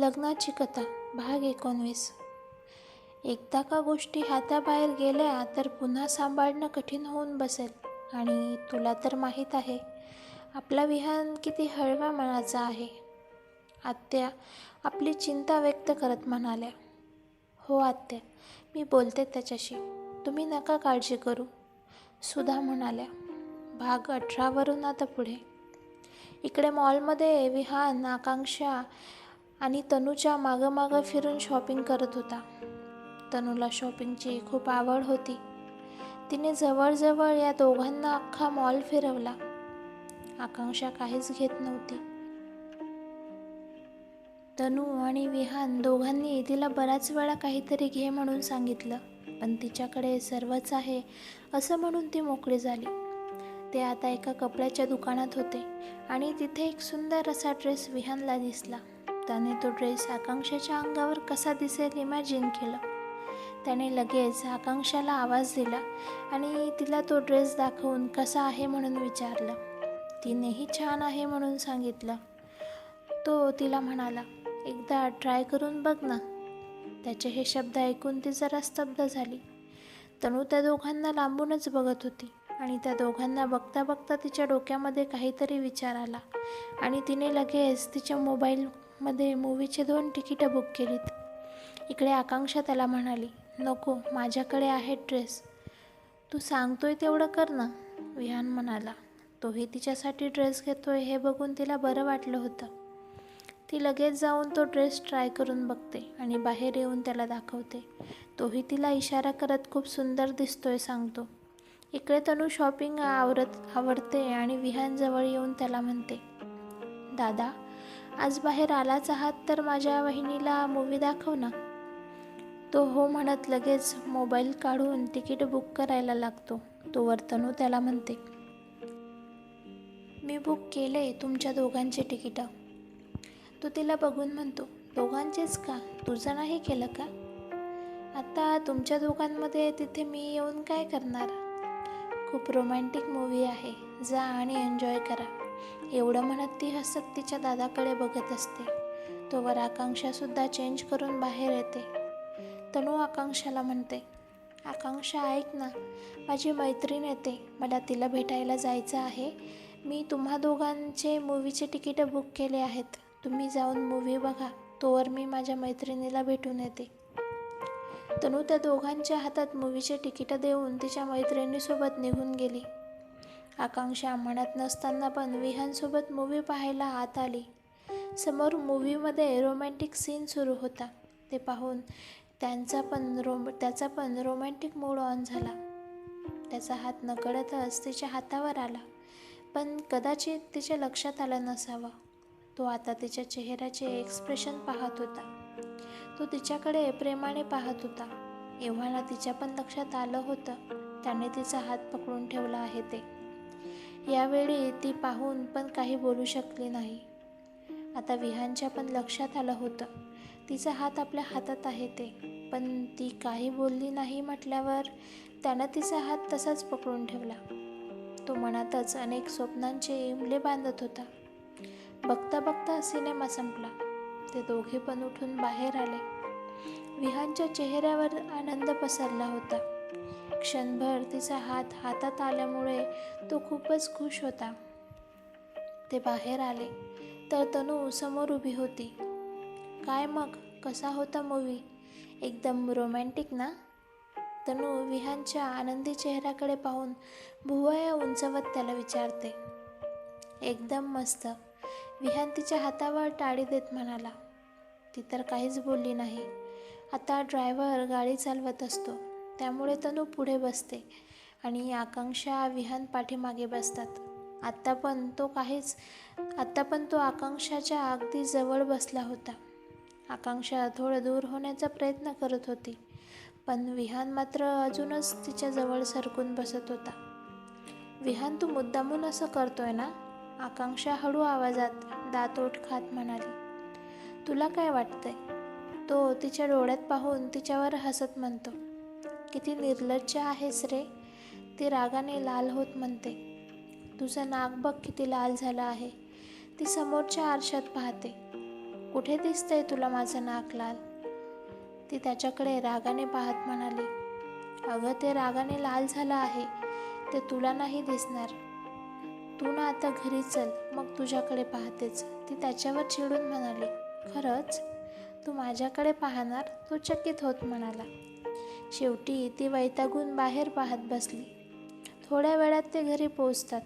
लग्नाची कथा भाग एकोणवीस. एकदा का गोष्टी हाताबाहेर गेल्या तर पुन्हा सांभाळणं कठीण होऊन बसेल. आणि तुला तर माहीत आहे आपला विहान किती हळव्या मनाचा आहे. आत्या आपली चिंता व्यक्त करत म्हणाल्या हो आत्या मी बोलते त्याच्याशी. तुम्ही नका काळजी करू. सुधा म्हणाल्या भाग अठरावरून आता पुढे. इकडे मॉलमध्ये विहान आकांक्षा आणि तनूच्या मागं मागं फिरून शॉपिंग करत होता. तनूला शॉपिंगची खूप आवड होती. तिने जवळजवळ या दोघांना अख्खा मॉल फिरवला. आकांक्षा काहीच घेत नव्हती. तनू आणि विहान दोघांनी तिला बराच वेळा काहीतरी घे म्हणून सांगितलं पण तिच्याकडे सर्वच आहे असं म्हणून ती मोकळी झाली. ते आता एका कपड्याच्या दुकानात होते आणि तिथे एक सुंदर असा ड्रेस विहानला दिसला. त्याने तो ड्रेस आकांक्षाच्या अंगावर कसा दिसेल इमॅजिन केलं. त्याने लगेच आकांक्षाला आवाज दिला आणि तिला तो ड्रेस दाखवून कसा आहे म्हणून विचारलं. तिनेही छान आहे म्हणून सांगितलं. तो तिला म्हणाला एकदा ट्राय करून बघ ना. त्याचे हे शब्द ऐकून ती जरा स्तब्ध झाली. तनू त्या दोघांना लांबूनच बघत होती आणि त्या दोघांना बघता बघता तिच्या डोक्यामध्ये काहीतरी विचार आला आणि तिने लगेच तिच्या मध्ये मूवीचे दोन तिकीटं बुक केलीत. इकडे आकांक्षा त्याला म्हणाली नको माझ्याकडे आहे ड्रेस. तू सांगतोय तेवढं कर ना. विहान म्हणाला तोही तिच्यासाठी ड्रेस घेतोय हे बघून तिला बरं वाटलं होतं. ती लगेच जाऊन तो ड्रेस ट्राय करून बघते आणि बाहेर येऊन त्याला दाखवते. तोही तिला इशारा करत खूप सुंदर दिसतोय सांगतो. इकडे तनू शॉपिंग आवरत आवडते आणि विहानजवळ येऊन त्याला म्हणते दादा आज बाहेर आलाच आहात तर माझ्या वहिनीला मूवी दाखव ना. तो हो म्हणत लगेच मोबाईल काढून तिकीट बुक करायला लागतो. तो वर्तनू त्याला म्हणते मी बुक केले तुमच्या दोघांचे तिकीटं. तो तिला बघून म्हणतो दोघांचेच का? तुझं नाही केलं का? आता तुमच्या दोघांमध्ये तिथे मी येऊन काय करणार? खूप रोमॅन्टिक मूवी आहे. जा आणि एन्जॉय करा. एवढं म्हणत ती हसत तिच्या दादाकडे बघत असते. तोवर आकांक्षासुद्धा चेंज करून बाहेर येते. तनू आकांक्षाला म्हणते आकांक्षा ऐक ना. माझी मैत्रीण येते. मला तिला भेटायला जायचं आहे. मी तुम्हा दोघांचे मूवीचे तिकीटं बुक केले आहेत. तुम्ही जाऊन मूवी बघा. तोवर मी माझ्या मैत्रिणीला भेटून येते. तनू त्या दोघांच्या हातात मूवीचे तिकीटं देऊन तिच्या मैत्रिणीसोबत निघून गेली. आकांक्षा म्हणत नसताना पण विहानसोबत मूवी पाहायला आत आली. समोर मूवीमध्ये रोमॅन्टिक सीन सुरू होता. ते पाहून त्यांचा पण रोम त्याचा पण रोमॅन्टिक मूड ऑन झाला. त्याचा हात नकळतच तिच्या हातावर आला. पण कदाचित तिच्या लक्षात आलं नसावं. तो आता तिच्या चेहऱ्याचे एक्सप्रेशन पाहत होता. तो तिच्याकडे प्रेमाने पाहत होता. एव्हाना तिच्या पण लक्षात आलं होतं. त्याने तिचा हात पकडून ठेवला आहे ते. यावेळी ती पाहून पण काही बोलू शकली नाही. आता विहानच्या पण लक्षात आलं होतं. तिचा हात आपल्या हातात आहे ते. पण ती काही बोलली नाही म्हटल्यावर त्यानं तिचा हात तसाच पकडून ठेवला. तो मनातच अनेक स्वप्नांचे इमले बांधत होता. बघता बघता सिनेमा संपला. ते दोघे पण उठून बाहेर आले. विहानच्या चेहऱ्यावर आनंद पसरला होता. क्षणभर तिचा हात हातात आल्यामुळे तो खूपच खुश होता. ते बाहेर आले तर तनू समोर उभी होती. काय मग? कसा होता मूवी एकदम रोमॅन्टिक ना? तनू विहानच्या आनंदी चेहऱ्याकडे पाहून भुवया उंचवत त्याला विचारते. एकदम मस्त. विहान तिच्या हातावर टाळी देत म्हणाला. ती तर काहीच बोलली नाही. आता ड्रायव्हर गाडी चालवत असतो. त्यामुळे तनू पुढे बसते आणि आकांक्षा विहान पाठीमागे बसतात. आत्ता पण तो काहीच आत्ता पण तो आकांक्षाच्या अगदी जवळ बसला होता. आकांक्षा थोडं दूर होण्याचा प्रयत्न करत होती पण विहान मात्र अजूनच तिच्या जवळ सरकून बसत होता. विहान तू मुद्दामून असं करतोय ना? आकांक्षा हळू आवाजात दातोट खात म्हणाली. तुला काय वाटतंय? तो तिच्या डोळ्यात पाहून तिच्यावर हसत म्हणतो. किती निर्लज्ज आहेस रे? ती रागाने लाल होत म्हणते. तुझं नाक बघ किती लाल झालं आहे. ती समोरच्या आरशात पाहते. कुठे दिसतंय तुला माझं नाक लाल? ती त्याच्याकडे रागाने पाहत म्हणाली. अगं ते रागाने लाल झालं आहे. ते तुला नाही दिसणार. तू ना आता घरी चल मग तुझ्याकडे पाहतेच. ती त्याच्यावर चिडून म्हणाली. खरंच? तू माझ्याकडे पाहणार? तो चकित होत म्हणाला. शेवटी ती वैतागून बाहेर पाहत बसली. थोड्या वेळात ते घरी पोचतात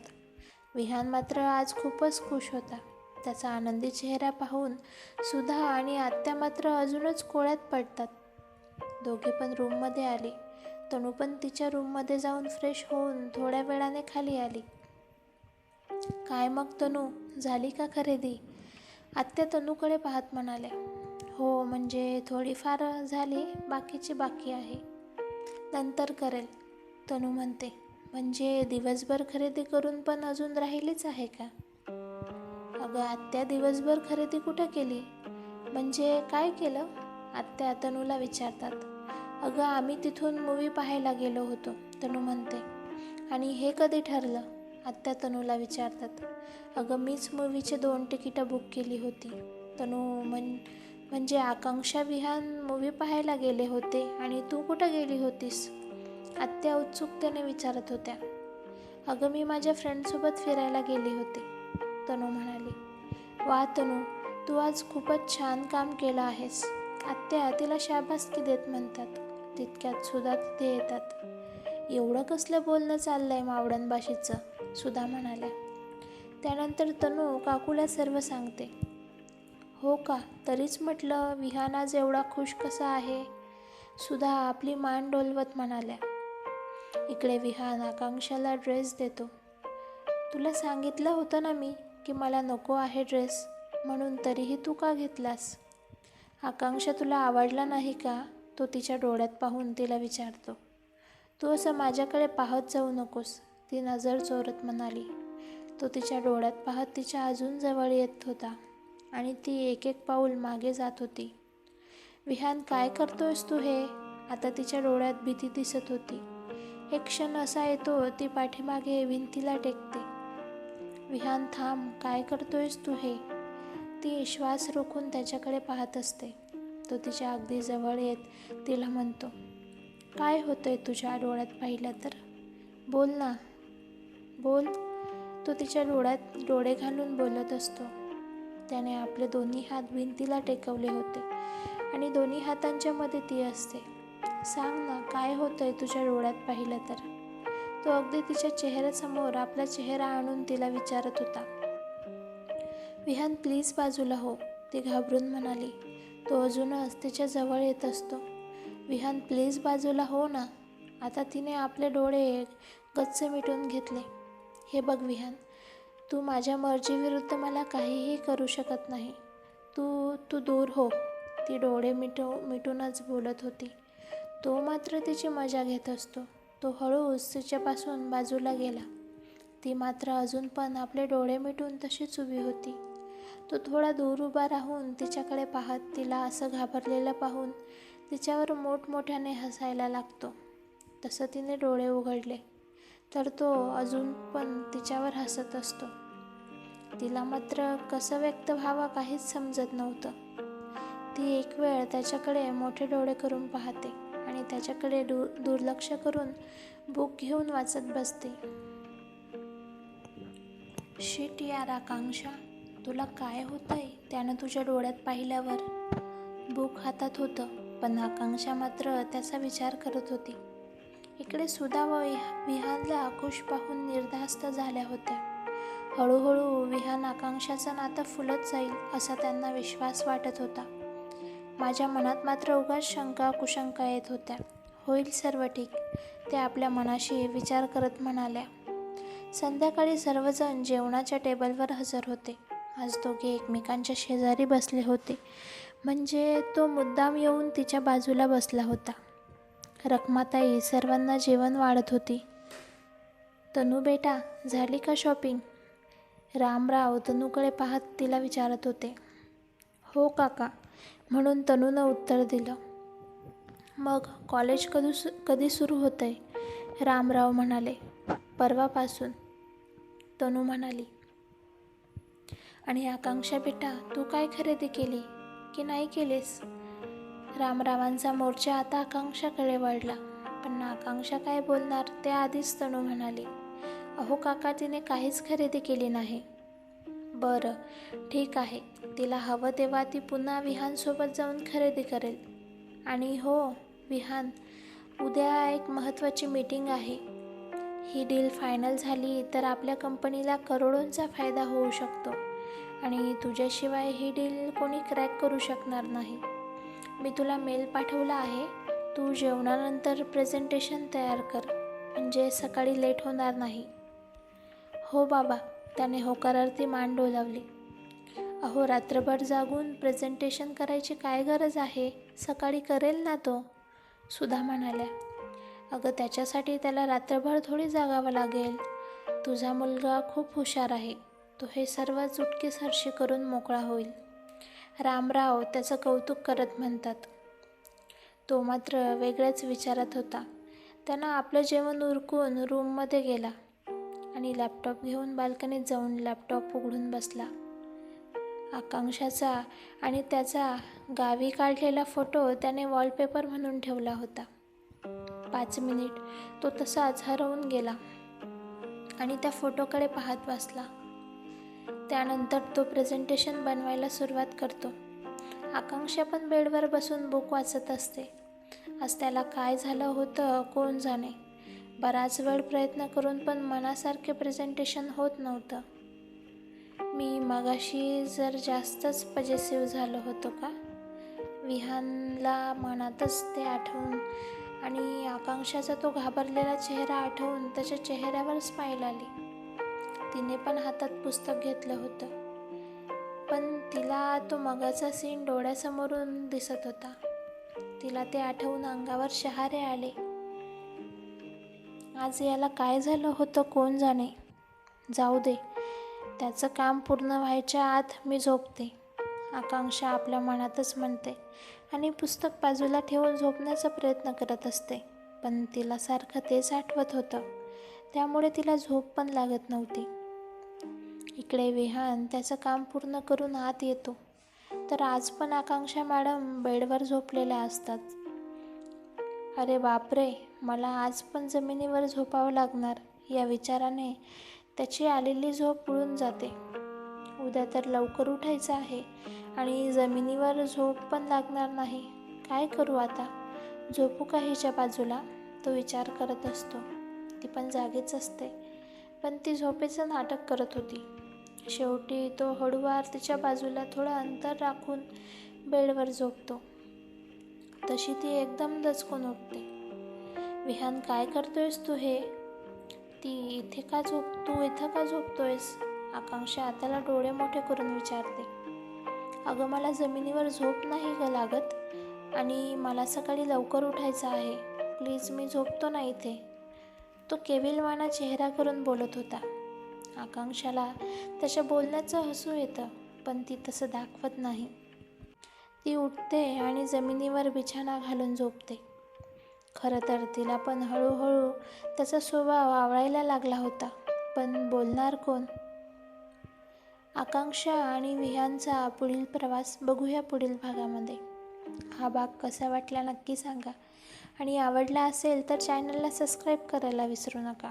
विहान मात्र आज खूपच खुश होता. त्याचा आनंदी चेहरा पाहून सुधा आणि आत्या मात्र अजूनच कोळ्यात पडतात. दोघे पण रूममध्ये आले. तनू पण तिच्या रूममध्ये जाऊन फ्रेश होऊन थोड्या वेळाने खाली आली. काय मग तनू? झाली का खरेदी? आत्या तनूकडे पाहत म्हणाल्या. हो म्हणजे थोडीफार झाली बाकीची बाकी आहे. नंतर करेल. तनू म्हणते म्हणजे दिवसभर खरेदी करून पण अजून राहिलीच आहे का? अगं आत्या दिवसभर खरेदी कुठं केली? म्हणजे काय केलं? आत्या तनूला विचारतात. अगं आम्ही तिथून मूवी पाहायला गेलो होतो तनू म्हणते. आणि हे कधी ठरलं? आत्या तनूला विचारतात. अगं मीच मूवीचे दोन तिकीटं बुक केली होती. तनू म्हण म्हणजे आकांक्षा विहान मूवी पाहायला गेले होते आणि तू कुठं गेली होतीस? आत्या उत्सुकतेने विचारत होत्या. अगं मी माझ्या फ्रेंडसोबत फिरायला गेले होते तनू म्हणाली. वा तनू तू आज खूपच छान काम केलं आहेस. आत्या तिला शाबासकी देत म्हणतात. तितक्यात सुद्धा तिथे येतात. एवढं कसलं बोलणं चाललंय मावडण भाषेचं सुधा म्हणाल्या. त्यानंतर तनू काकूला सर्व सांगते. हो का? तरीच म्हटलं विहानाज एवढा खुश कसा आहे? सुधा आपली मान डोलवत म्हणाल्या. इकडे विहान आकांक्षाला ड्रेस देतो. तुला सांगितलं होतं ना मी की मला नको आहे ड्रेस म्हणून तरीही तू का घेतलास? आकांक्षा तुला आवडला नाही का? तो तिच्या डोळ्यात पाहून तिला विचारतो. तू असं माझ्याकडे पाहत जाऊ नकोस ती नजर चोरत म्हणाली. तो तिच्या डोळ्यात पाहत तिच्या अजून जवळ येत होता. आणि ती एक एक पाऊल मागे जात होती. विहान काय करतोयस तू हे? आता तिच्या डोळ्यात भीती दिसत होती. एक क्षण असा येतो ती पाठीमागे भिंतीला टेकते. विहान थांब काय करतोयस तू हे? ती श्वास रोखून त्याच्याकडे पाहत असते. तो तिच्या अगदी जवळ येत तिला म्हणतो काय होतंय तुझ्या डोळ्यात पाहिलं तर? बोल ना. बोल? तो तिच्या डोळ्यात डोळे घालून बोलत असतो. त्याने आपले दोन्ही हात भिंतीला टेकवले होते. आणि दोन्ही हातांच्या मध्ये ती असते. सांग ना काय होतंय तुझ्या डोळ्यात पाहिलं तर? तो अगदी तिच्या चेहऱ्यासमोर आपला चेहरा आणून तिला विचारत होता. विहान प्लीज बाजूला हो ती घाबरून म्हणाली. तो अजूनच तिच्या जवळ येत असतो. विहान प्लीज बाजूला हो ना. आता तिने आपले डोळे गच्च मिटून घेतले. हे बघ विहान तू माझ्या मर्जीविरुद्ध मला काहीही करू शकत नाही. तू तू दूर हो. ती डोळे मिटव मिटूनच बोलत होती. तो मात्र तिची मजा घेत असतो. तो हळूच तिच्यापासून बाजूला गेला. ती मात्र अजून पण आपले डोळे मिटून तशीच उभी होती. तो थोडा दूर उभा राहून तिच्याकडे पाहत तिला असं घाबरलेलं पाहून तिच्यावर मोठमोठ्याने हसायला लागतो. तसं तिने डोळे उघडले. तर तो अजून पण तिच्यावर हसत असतो. तिला मात्र कसं व्यक्त व्हावं काहीच समजत नव्हतं. ती एक वेळ त्याच्याकडे मोठे डोळे करून पाहते आणि त्याच्याकडे दु दुर्लक्ष करून बुक घेऊन वाचत बसते. शिट यार आकांक्षा तुला काय होतंय? त्यानं तुझ्या डोळ्यात पाहिल्यावर बुक हातात होतं पण आकांक्षा मात्र त्याचा विचार करत होती. इकडे सुधा व विहानला आकुश पाहून निर्धास्त झाल्या होत्या. हळूहळू विहान आकांक्षाचं नातं फुलत जाईल असा त्यांना विश्वास वाटत होता. माझ्या मनात मात्र उगाच शंका कुशंका येत होत्या. होईल सर्व ठीक ते आपल्या मनाशी विचार करत म्हणाल्या. संध्याकाळी सर्वजण जेवणाच्या टेबलवर हजर होते. आज दोघे एकमेकांच्या शेजारी बसले होते. म्हणजे तो मुद्दाम येऊन तिच्या बाजूला बसला होता. रखमाताई सर्वांना जेवण वाढत होती. तनू बेटा झाली का शॉपिंग रामराव तनूकडे पाहत तिला विचारत होते. हो काका. म्हणून तनूनं उत्तर दिलं. मग कॉलेज कधी सु कधी सुरू होतं आहे रामराव म्हणाले. परवापासून. तनू म्हणाली. आणि आकांक्षा बेटा तू काय खरेदी केली? की नाही केलीस? रामरावांचा मोर्चा आता आकांक्षाकडे वळला पण आकांक्षा काय बोलणार ते आधीच तणू म्हणाली. अहो काका तिने काहीच खरेदी केली नाही. बरं ठीक आहे. तिला हवं तेव्हा ती पुन्हा विहानसोबत जाऊन खरेदी करेल. आणि हो विहान उद्या एक महत्त्वाची मीटिंग आहे. ही डील फायनल झाली तर आपल्या कंपनीला करोडोंचा फायदा होऊ शकतो. आणि तुझ्याशिवाय ही डील कोणी क्रॅक करू शकणार नाही. मी तुला मेल पाठवला आहे. तू जेवणानंतर प्रेझेंटेशन तयार कर. म्हणजे सकाळी लेट होणार नाही. हो बाबा त्याने होकारार्थी मान डोलावली. अहो रात्रभर जागून प्रेझेंटेशन करायची काय गरज आहे? सकाळी करेल ना तो? सुधा म्हणाल्या. अगं त्याच्यासाठी त्याला रात्रभर थोडी जागावं लागेल. तुझा मुलगा खूप हुशार आहे. तो हे सर्व चुटकीसरशी करून मोकळा होईल. रामराव त्याचं कौतुक करत म्हणतात. तो मात्र वेगळ्याच विचारात होता. त्यानं आपलं जेवण उरकून रूममध्ये गेला आणि लॅपटॉप घेऊन बाल्कनीत जाऊन लॅपटॉप उघडून बसला. आकांक्षाचा आणि त्याचा गावी काढलेला फोटो त्याने वॉलपेपर म्हणून ठेवला होता. पाच मिनिट तो तसाच हरवून गेला आणि त्या फोटोकडे पाहत बसला. त्यानंतर तो प्रेझेंटेशन बनवायला सुरुवात करतो. आकांक्षा पण बेडवर बसून बुक वाचत असते. आज त्याला काय झालं होतं कोण जाणे? बराच वेळ प्रयत्न करून पण मनासारखे प्रेझेंटेशन होत नव्हतं. मी मगाशी जर जास्तच पजेसिव्ह झालो होतो का? विहानला मनातच ते आठवून आणि आकांक्षाचा तो घाबरलेला चेहरा आठवून त्याच्या चेहऱ्यावर स्माईल आली. तिने पण हातात पुस्तक घेतलं होतं. पण तिला तो मगाचा सीन डोळ्यासमोरून दिसत होता. तिला ते आठवून अंगावर शहारे आले. आज याला काय झालं होतं कोण जाणे? जाऊ दे. त्याचं काम पूर्ण व्हायच्या आत मी झोपते आकांक्षा आपल्या मनातच म्हणते आणि पुस्तक बाजूला ठेवून झोपण्याचा प्रयत्न करत असते. पण तिला सारखं तेच आठवत होतं. त्यामुळे तिला झोप पण लागत नव्हती. इकडे विहान. त्याचं काम पूर्ण करून आत येतो. तर आज पण आकांक्षा मॅडम बेडवर झोपलेल्या असतात. अरे बापरे मला आज पण जमिनीवर झोपावं लागणार. या विचाराने त्याची आलेली झोप उडून जाते. उद्या तर लवकर उठायचं आहे आणि जमिनीवर झोप पण लागणार नाही. काय करू आता? झोपू का हिच्या बाजूला? तो विचार करत असतो. ती पण जागीच असते. पण ती झोपेचं नाटक करत होती. शेवटी तो हळूवार तिच्या बाजूला थोडं अंतर राखून बेडवर झोपतो. तशी ती एकदम दचकून उठते. विहान काय करतोयस तू हे? ती इथे का झोप तू इथं का झोपतोयस? आकांक्षा आताला डोळे मोठे करून विचारते. अगं मला जमिनीवर झोप नाही ग लागत आणि मला सकाळी लवकर उठायचं आहे. प्लीज मी झोपतो ना इथे. तो केविलवाना चेहरा करून बोलत होता. आकांक्षाला तशा बोलण्याचं हसू येतं पण ती तसं दाखवत नाही. ती उठते आणि जमिनीवर बिछाना घालून झोपते. खरं तर तिला पण हळूहळू त्याचा स्वभाव आवळायला लागला होता पण बोलणार कोण? आकांक्षा आणि विहांचा पुढील प्रवास बघूया पुढील भागामध्ये. हा भाग कसा वाटला नक्की सांगा. आणि आवडला असेल तर चॅनलला सबस्क्राईब करायला विसरू नका.